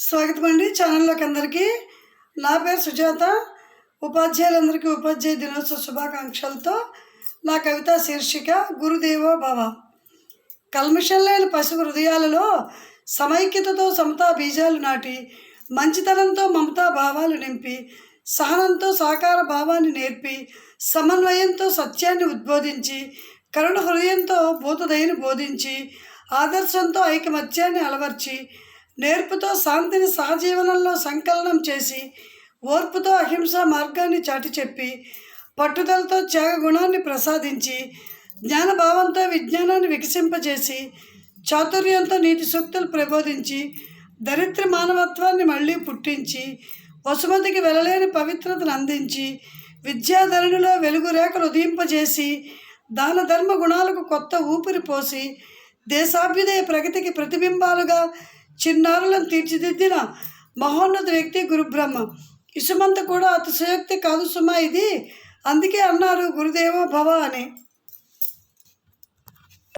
స్వాగతం అండి ఛానల్లోకి అందరికీ. నా పేరు సుజాత. ఉపాధ్యాయులందరికీ ఉపాధ్యాయ దినోత్సవ శుభాకాంక్షలతో నా కవిత శీర్షిక గురుదేవో భవ. కల్మషం లేని పశు హృదయాలలో సమైక్యతతో సమతా బీజాలు నాటి మంచితనంతో మమతా భావాలు నింపి సహనంతో సహకార భావాన్ని నేర్పి సమన్వయంతో సత్యాన్ని ఉద్బోధించి కరుణ హృదయంతో భూతదయని బోధించి ఆదర్శంతో ఐకమత్యాన్ని అలవర్చి నేర్పుతో శాంతిని సహజీవనంలో సంకలనం చేసి ఓర్పుతో అహింస మార్గాన్ని చాటి చెప్పి పట్టుదలతో త్యాగ గుణాన్ని ప్రసాదించి జ్ఞానభావంతో విజ్ఞానాన్ని వికసింపజేసి చాతుర్యంతో నీతి సూక్తులు ప్రబోధించి దరిద్ర మానవత్వాన్ని మళ్ళీ పుట్టించి వసుమతికి వెళ్ళలేని పవిత్రతను అందించి విద్యాధరణిలో వెలుగు రేఖలు ఉదయింపజేసి దాన ధర్మ గుణాలకు కొత్త ఊపిరి పోసి దేశాభ్యుదయ ప్రగతికి ప్రతిబింబాలుగా చిన్నారులను తీర్చిదిద్దిన మహోన్నత వ్యక్తి గురుబ్రహ్మ. ఇసుమంత కూడా అతిశయోక్తి కాదు సుమా ఇది. అందుకే అన్నారు గురుదేవో భవ అని.